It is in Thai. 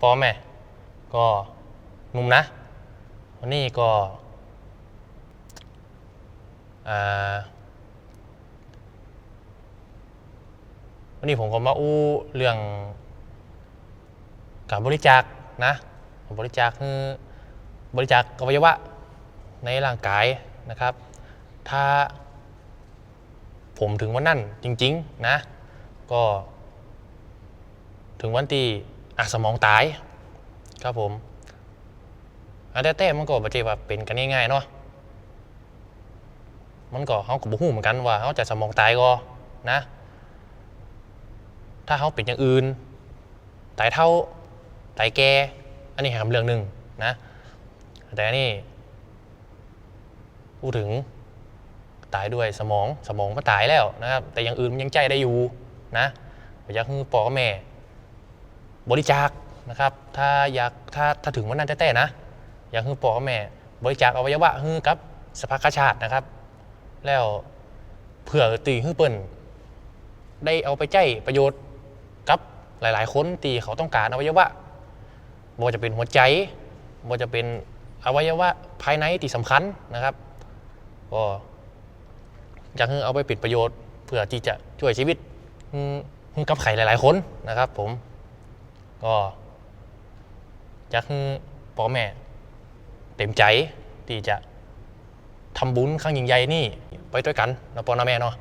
พ่อแม่ก็หนุ่มนะวันนี้ก็วันนี้ผมก็มาอู้เรื่องการบริจาคนะบริจาคคือบริจาคอวัยวะในร่างกายนะครับ ถ้าผมถึงวันนั้นจริง ๆ นะ ก็ถึงวันที่ อะสมองตาย ครับผมอันแต่แต่มันก็บ่ใช่ว่าเป็นกันง่ายๆเนาะมันก็เขาก็บ่ฮู้เหมือนกันว่าเขาจะสมองตายก็นะ ถ้าเขาเป็นอย่างอื่นตายเท่าตายแก่อันนี้แค่เรื่องหนึ่งนะ แต่อันนี่พูดถึงตายด้วยสมองสมองมันตายแล้วนะครับ แต่อย่างอื่นมันยังใจได้อยู่นะอยากให้พ่อกับแม่ บริจาคนะครับ ถ้าอยากถ้าถ้าถึงวันนั้นแต่ๆนะ อยากให้พ่อกับแม่ บริจาคอวัยวะให้กับสภากาชาตินะครับ แล้วเผื่อตีให้เปิ้นได้เอาไปใจประโยชน์กับหลาย ๆ คนตีเขาต้องการอวัยวะบ่จะเป็นหัวใจบ่จะเป็นอวัยวะภายในที่สำคัญนะครับก็อยากให้เอาไปเป็นประโยชน์ เพื่อที่จะช่วยชีวิตกับใครหลาย ๆ คนนะครับผม ก็อยากให้พ่อแม่ เต็มใจที่จะทำบุญครั้งยิ่งใหญ่นี่ไปด้วยกันนะพ่อนะแม่เนาะ